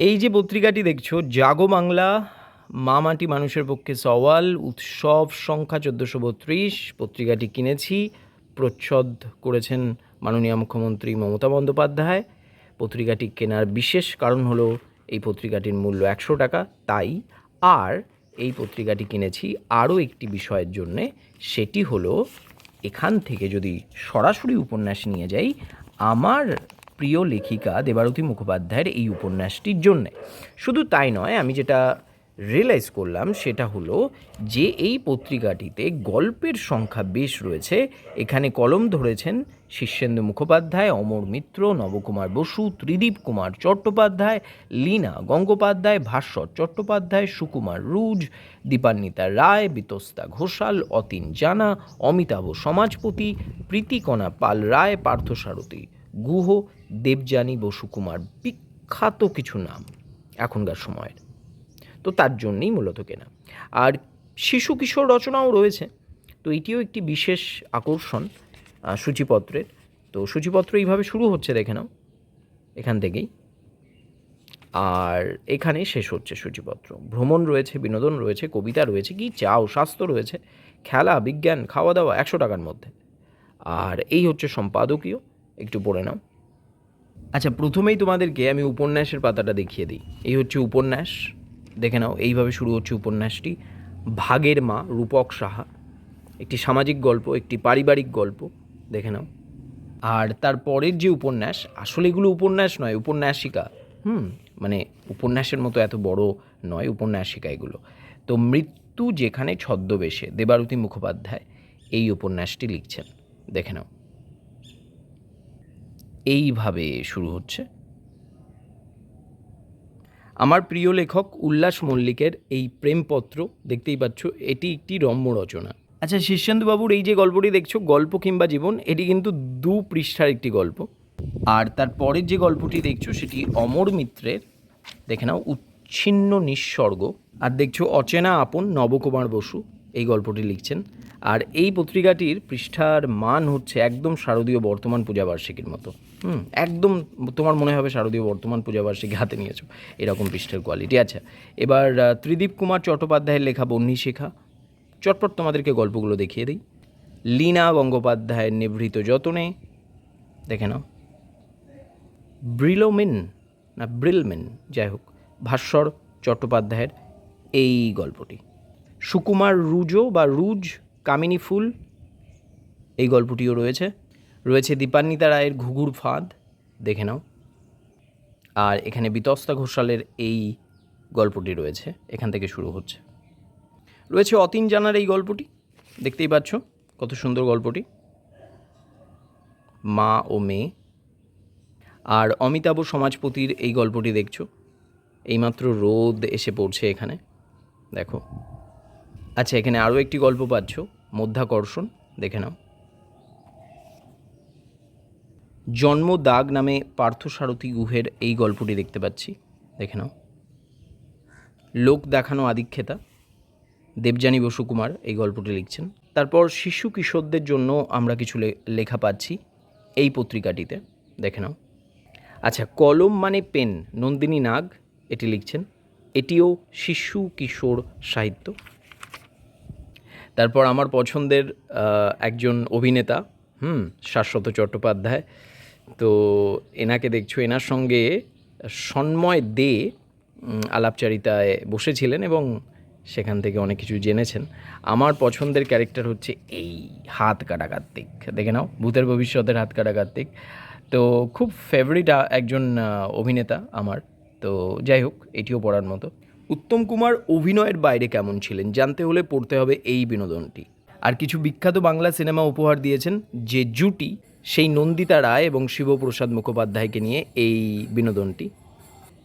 এই যে পত্রিকাটি দেখছ, জাগো বাংলা, মা মাটি মানুষের পক্ষে সওয়াল, উৎসব সংখ্যা চোদ্দোশো বত্রিশ, পত্রিকাটি কিনেছি, প্রচ্ছদ করেছেন মাননীয় মুখ্যমন্ত্রী মমতা বন্দ্যোপাধ্যায়। পত্রিকাটি কেনার বিশেষ কারণ হলো, এই পত্রিকাটির মূল্য একশো টাকা, তাই আর এই পত্রিকাটি কিনেছি আরও একটি বিষয়ের জন্যে, সেটি হলো, এখান থেকে যদি সরাসরি উপন্যাস নিয়ে যাই, আমার প্রিয় লেখিকা দেবারতী মুখোপাধ্যায়ের এই উপন্যাসটির জন্যে। শুধু তাই নয়, আমি যেটা রিয়েলাইজ করলাম সেটা হলো যে এই পত্রিকাটিতে গল্পের সংখ্যা বেশ রয়েছে। এখানে কলম ধরেছেন শীর্ষেন্দু মুখোপাধ্যায়, অমর মিত্র, নবকুমার বসু, ত্রিদীপ কুমার চট্টোপাধ্যায়, লীনা গঙ্গোপাধ্যায় ভাস্বর চট্টোপাধ্যায়, সুকুমার রুজ, দীপান্বিতা রায়, বিতস্তা ঘোষাল, অতীন জানা, অমিতাভ সমাজপতি, প্রীতিকণা পাল রায় পার্থসারথী গুহ দেবযানী বসুকুমার, বিখ্যাত কিছু নাম এখনকার সময়ের। তো তার জন্যেই মূলত কেনা। আর শিশু কিশোর রচনাও রয়েছে। তো এটিও একটি বিশেষ আকর্ষণ সূচিপত্রের। তো সূচিপত্র এইভাবে শুরু হচ্ছে, দেখে নাও। এখান থেকেই। আর এখানে শেষ হচ্ছে সূচিপত্র। ভ্রমণ রয়েছে, বিনোদন রয়েছে, কবিতা রয়েছে, কি চাও স্বাস্থ্য রয়েছে, খেলা, বিজ্ঞান, খাওয়া দাওয়া, একশো টাকার মধ্যে। আর এই হচ্ছে সম্পাদকীয়। একটু পড়ে নাও। আচ্ছা প্রথমেই তোমাদেরকে আমি উপন্যাসের পাতাটা দেখিয়ে দিই। এই হচ্ছে উপন্যাস। দেখে নাও, এইভাবে শুরু হচ্ছে উপন্যাসটি। ভাগের মা রূপক সাহা। একটি সামাজিক গল্প, একটি পারিবারিক গল্প। দেখে নাও। আর তার পরের যে উপন্যাস, আসলে এগুলো উপন্যাস নয়, উপন্যাসিকা। হুম মানে উপন্যাসের মতো এত বড় নয়, উপন্যাসিকা এগুলো। তো মৃত্যু যেখানে ছদ্মবেশে, দেবারতী মুখোপাধ্যায় এই উপন্যাসটি লিখছেন। দেখে নাও। এইভাবে শুরু হচ্ছে। আমার প্রিয় লেখক উল্লাস মল্লিকের এই প্রেমপত্র, দেখতেই পাচ্ছ, এটি একটি রম্য রচনা। আচ্ছা শীর্ষেন্দুবাবুর এই যে গল্পটি দেখছ, গল্প কিংবা জীবন, এটি কিন্তু দু পৃষ্ঠার একটি গল্প। আর তার পরের যে গল্পটি দেখছ, সেটি অমর মিত্রের, দেখে নাও, উচ্ছিন্ন নিঃস্বর্গ। আর দেখছ, অচেনা আপন নবকুমার বসু এই গল্পটি লিখছেন। আর এই পত্রিকাটির পৃষ্ঠার মান হচ্ছে একদম শারদীয় বর্তমান পূজাবার্ষিকীর মতো। হুম, একদম তোমার মনে হবে শারদীয় বর্তমান পূজাবার্ষিকী হাতে নিয়েছো, এরকম পৃষ্ঠের কোয়ালিটি আচ্ছা এবার ত্রিদীপ কুমার চট্টোপাধ্যায়ের লেখা বন্যী শেখা চটপট তোমাদেরকে গল্পগুলো দেখিয়ে দিই। লীনা গঙ্গোপাধ্যায়ের নিভৃত যতনে, দেখে নাও। ব্রিলোমেন, না, ব্রিলমেন, যাই হোক, ভাস্বর চট্টোপাধ্যায়ের এই গল্পটি। সুকুমার রুজো বা রুজ, কামিনী ফুল, এই গল্পটিও রয়েছে। রয়েছে দীপান্বিতা রায়ের ঘুঘুর ফাঁদ, দেখে নাও। আর এখানে বিতস্তা ঘোষালের এই গল্পটি রয়েছে, এখান থেকে শুরু হচ্ছে। রয়েছে অতীন জানার এই গল্পটি, দেখতেই পাচ্ছ কত সুন্দর গল্পটি। মা ও মেয়ে। আর অমিতাভ সমাজপতির এই গল্পটি দেখছ, এইমাত্র রোদ এসে পড়ছে এখানে, দেখো। আচ্ছা এখানে আরও একটি গল্প পাচ্ছ, মধ্যাকর্ষণ, দেখে নাও। জন্ম দাগ নামে পার্থসারথী গুহের এই গল্পটি দেখতে পাচ্ছি। দেখে নাও। লোক দেখানো আদিক্ষেতা, দেবযানী বসুকুমার এই গল্পটি লিখছেন। তারপর শিশু কিশোরদের জন্য আমরা কিছু লেখা পাচ্ছি এই পত্রিকাটিতে। দেখে নাও। আচ্ছা কলম মানে পেন, নন্দিনী নাগ এটি লিখছেন। এটিও শিশু কিশোর সাহিত্য। তারপর আমার পছন্দের একজন অভিনেতা, হুম, শাশ্বত চট্টোপাধ্যায় তো এনাকে দেখছ, এনার সঙ্গে সন্ময় দে আলাপচারিতায় বসেছিলেন এবং সেখান থেকে অনেক কিছু জেনেছেন। আমার পছন্দের ক্যারেক্টার হচ্ছে এই হাত কাটা কার্তিক। দেখে নাও, ভূতের ভবিষ্যতের হাত কাটা কার্তিক। তো খুব ফেভারিট একজন অভিনেতা আমার। তো যাই হোক, এটিও পড়ার মতো। উত্তম কুমার অভিনয়ের বাইরে কেমন ছিলেন? জানতে হলে পড়তে হবে এই বিনোদনটি। আর কিছু বিখ্যাত বাংলা সিনেমা উপহার দিয়েছেন যে জুটি সেই নন্দিতা রায় এবং শিবপ্রসাদ মুখোপাধ্যায়কে নিয়ে এই বিনোদনটি।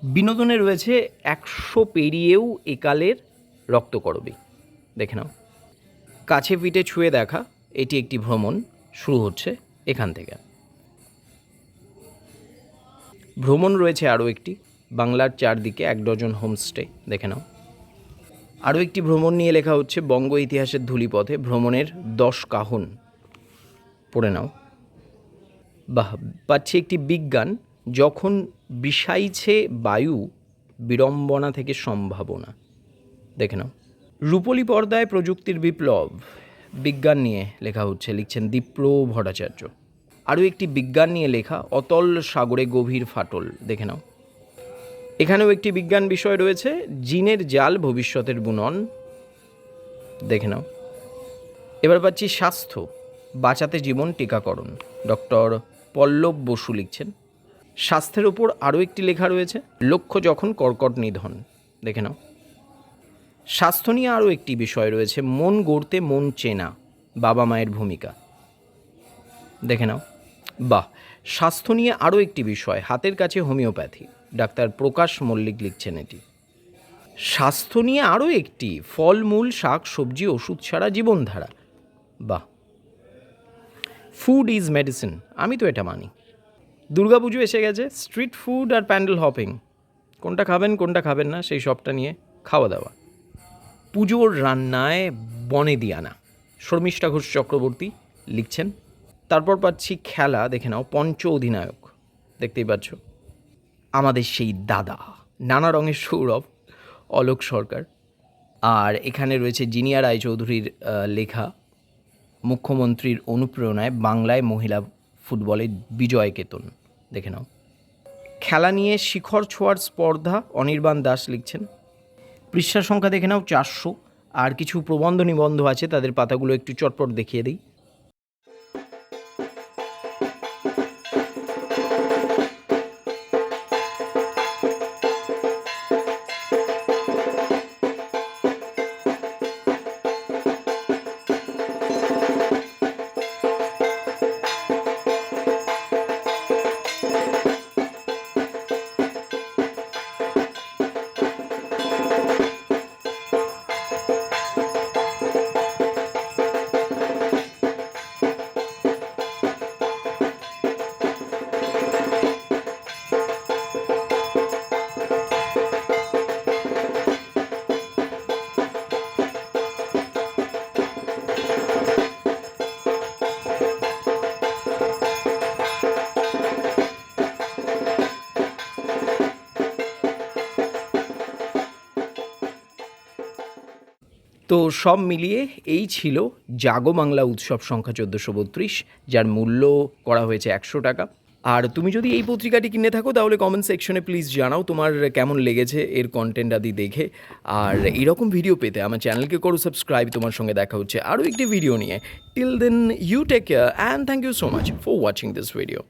বিনোদনে রয়েছে একশো পেরিয়েও একালের রক্তকরবী দেখে নাও। কাছে পিঠে ছুঁয়ে দেখা, এটি একটি ভ্রমণ, শুরু হচ্ছে এখান থেকে। ভ্রমণ রয়েছে আরও একটি, বাংলার চারদিকে এক ডজন হোমস্টে, দেখে নাও। আরও একটি ভ্রমণ নিয়ে লেখা হচ্ছে বঙ্গ ইতিহাসের ধুলিপথে, ভ্রমণের দশ কাহন। পড়ে নাও। বাহ, পাচ্ছি একটি বিজ্ঞান যখন বিষাইছে বায়ু বিড়ম্বনা থেকে সম্ভাবনা। দেখে নাও। রূপলি পর্দায় প্রযুক্তির বিপ্লব, বিজ্ঞান নিয়ে লেখা হচ্ছে, লিখছেন দীপ্র ভট্টাচার্য। আরও একটি বিজ্ঞান নিয়ে লেখা, অতল সাগরে গভীর ফাটল, দেখে নাও। এখানেও একটি বিজ্ঞান বিষয় রয়েছে, জিনের জাল ভবিষ্যতের বুনন, দেখে নাও। এবার পাচ্ছি স্বাস্থ্য, বাঁচাতে জীবন, টিকাকরণ। ডক্টর পল্লব বসু লিখছেন। স্বাস্থ্যের ওপর আরও একটি লেখা রয়েছে, লক্ষ্য যখন কর্কট নিধন। দেখে নাও। স্বাস্থ্য নিয়ে আরও একটি বিষয় রয়েছে, মন গড়তে মন চেনা, বাবা মায়ের ভূমিকা। দেখে নাও। বাহ, স্বাস্থ্য নিয়ে আরও একটি বিষয়, হাতের কাছে হোমিওপ্যাথি। ডাক্তার প্রকাশ মল্লিক লিখছেন এটি। স্বাস্থ্য নিয়ে আরও একটি, ফলমূল, শাক, সবজি, ওষুধ ছাড়া জীবনধারা। বাহ। ফুড ইজ মেডিসিন আমি তো এটা মানি। দুর্গাপুজো এসে গেছে স্ট্রিট ফুড আর প্যান্ডেল হপিং কোনটা খাবেন কোনটা খাবেন না, সেই সবটা নিয়ে খাওয়া দাওয়া। পুজোর রান্নায় বনে দিয়ানা। শর্মিষ্ঠা ঘোষ চক্রবর্তী লিখছেন। তারপর পাচ্ছি খেলা, দেখে নাও, পঞ্চ অধিনায়ক। দেখতেই পাচ্ছ। আমাদের সেই দাদা, নানা রঙের সৌরভ, অলোক সরকার। আর এখানে রয়েছে জিনিয়া রায়চৌধুরীর লেখা। মুখ্যমন্ত্রীর অনুপ্রেরণায় বাংলায় মহিলা ফুটবলের বিজয় কেতন দেখে নাও। খেলা নিয়ে শিখর ছোঁয়ার স্পর্ধা অনির্বাণ দাস লিখছেন। পৃষ্ঠার সংখ্যা দেখে নাও চারশো। আর কিছু প্রবন্ধ নিবন্ধ আছে, তাদের পাতাগুলো একটু চটপট দেখিয়ে দিই। তো সব মিলিয়ে এই ছিল জাগো বাংলা উৎসব সংখ্যা চোদ্দোশো বত্রিশ, যার মূল্য করা হয়েছে একশো টাকা। আর তুমি যদি এই পত্রিকাটি কিনে থাকো, তাহলে কমেন্ট সেকশনে প্লিজ জানাও তোমার কেমন লেগেছে এর কন্টেন্ট আদি দেখে। আর এরকম ভিডিও পেতে আমার চ্যানেলকে করো সাবস্ক্রাইব তোমার সঙ্গে দেখা হচ্ছে আরও একটি ভিডিও নিয়ে। Till then you take care and thank you so much for watching this video